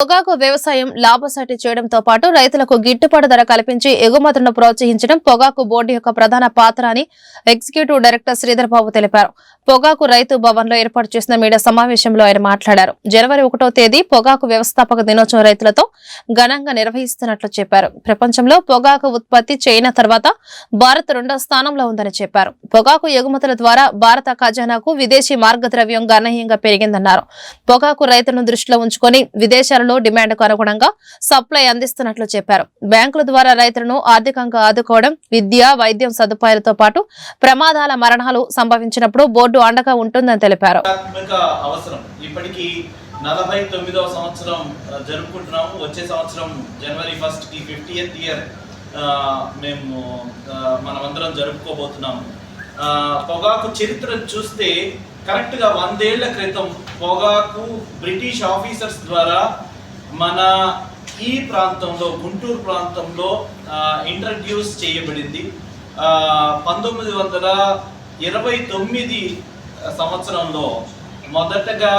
పొగాకు వ్యవసాయం లాభసాటి చేయడంతో పాటు రైతులకు గిట్టుబాటు ధర కల్పించి ఎగుమతులను ప్రోత్సహించడం పొగాకు బోర్డు యొక్క ప్రధాన పాత్ర అని ఎగ్జిక్యూటివ్ డైరెక్టర్ శ్రీధర్ బాబు తెలిపారు. పొగాకు రైతు భవన్లో ఏర్పాటు చేసిన మీడియా సమావేశంలో ఆయన మాట్లాడారు. జనవరి ఒకటో తేదీ పొగాకు వ్యవస్థాపక దినోత్సవం రైతులతో ఘనంగా నిర్వహిస్తున్నట్లు చెప్పారు. ప్రపంచంలో పొగాకు ఉత్పత్తి చైనా తర్వాత భారత్ రెండో స్థానంలో ఉందని చెప్పారు. పొగాకు ఎగుమతుల ద్వారా భారత ఖజానాకు విదేశీ మార్గద్రవ్యం గణనీయంగా పెరిగిందన్నారు. పొగాకు రైతులను దృష్టిలో ఉంచుకొని విదేశాలలో డిమాండ్కు అనుగుణంగా సప్లై అందిస్తున్నట్లు చెప్పారు. బ్యాంకుల ద్వారా రైతులను ఆర్థికంగా ఆదుకోవడం విద్య వైద్యం సదుపాయాలతో పాటు ప్రమాదాల మరణాలు సంభవించినప్పుడు బోర్డు అండగా ఉంటుందని తెలిపారు. నలభై తొమ్మిదవ సంవత్సరం జరుపుకుంటున్నాము. వచ్చే సంవత్సరం జనవరి ఫస్ట్కి ఫిఫ్టీయత్ ఇయర్ మేము మనమందరం జరుపుకోబోతున్నాము. పొగాకు చరిత్ర చూస్తే కరెక్ట్గా వందేళ్ళ క్రితం పొగాకు బ్రిటిష్ ఆఫీసర్స్ ద్వారా మన ఈ ప్రాంతంలో గుంటూరు ప్రాంతంలో ఇంట్రడ్యూస్ చేయబడింది. పంతొమ్మిది వందల ఇరవై తొమ్మిది సంవత్సరంలో మొదటగా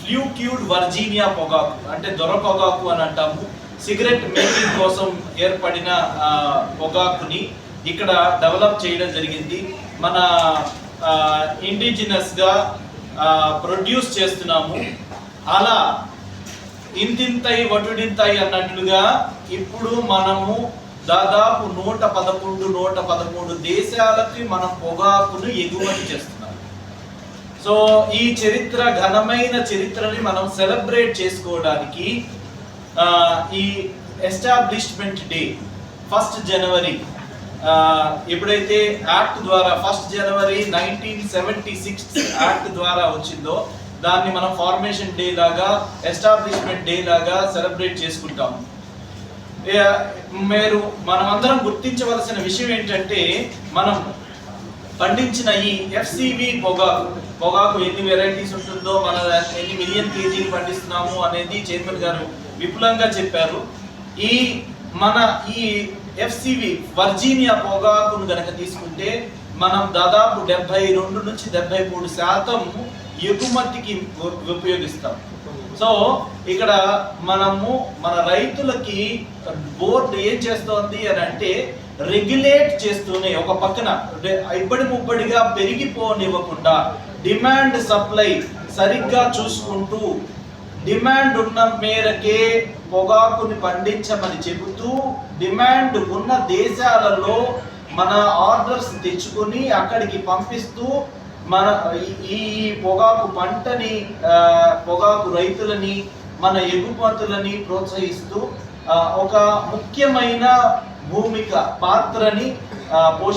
ఫ్లూక్యూడ్ వర్జీనియా పొగాకు అంటే దొర పొగాకు అని అంటాము సిగరెట్ మేకింగ్ కోసం ఏర్పడిన పొగాకుని ఇక్కడ డెవలప్ చేయడం జరిగింది. మన ఇండిజినస్గా ప్రొడ్యూస్ చేస్తున్నాము. అలా ఇంతింతై వటుడింతై అన్నట్లుగా ఇప్పుడు మనము దాదాపు నూట పదకొండు నూట పదమూడు దేశాలకి మనం పొగాకును ఎగుమతి చేస్తున్నాం సో ఈ చరిత్ర ఘనమైన చరిత్రని మనం సెలబ్రేట్ చేసుకోవడానికి ఈ ఎస్టాబ్లిష్మెంట్ డే ఫస్ట్ జనవరి ఎప్పుడైతే యాక్ట్ ద్వారా first January nineteen seventy six act ద్వారా వచ్చిందో దాన్ని మనం ఫార్మేషన్ డే లాగా ఎస్టాబ్లిష్మెంట్ డే లాగా సెలబ్రేట్ చేసుకుంటాం. మీరు మనమందరం గుర్తించవలసిన విషయం ఏంటంటే మనం పండించిన ఈ ఎఫ్సివి పొగాకు పొగాకు ఎన్ని వెరైటీస్ ఉంటుందో మన ఎన్ని మిలియన్ కేజీలు పండిస్తున్నాము అనేది చైర్మన్ గారు విపులంగా చెప్పారు. ఈ మన ఈ ఎఫ్సివి వర్జీనియా పొగాకును గనక తీసుకుంటే మనం దాదాపు డెబ్బై రెండు నుంచి డెబ్బై మూడు శాతం ఎగుమతికి ఉపయోగిస్తాం. సో ఇక్కడ మనము మన రైతులకి బోర్డు ఏం చేస్తోంది అని అంటే రెగ్యులేట్ చేస్తూనే ఒక పక్కన డే- ఇబ్బడి ముబ్బడిగా పెరిగిపోనివ్వకుండా డిమాండ్ సప్లై సరిగ్గా చూసుకుంటూ డిమాండ్ ఉన్న మేరకే పొగాకుని పండించమని చెబుతూ డిమాండ్ ఉన్న దేశాలలో మన ఆర్డర్స్ తెచ్చుకొని అక్కడికి పంపిస్తూ మన ఈ- పొగాకు పంటని ఆ, పొగాకు రైతులని మన ఎగుమతులని ప్రోత్సహిస్తూ ఆ, ఒక ముఖ్యమైన భూమిక పాత్రని ఆ, పోషి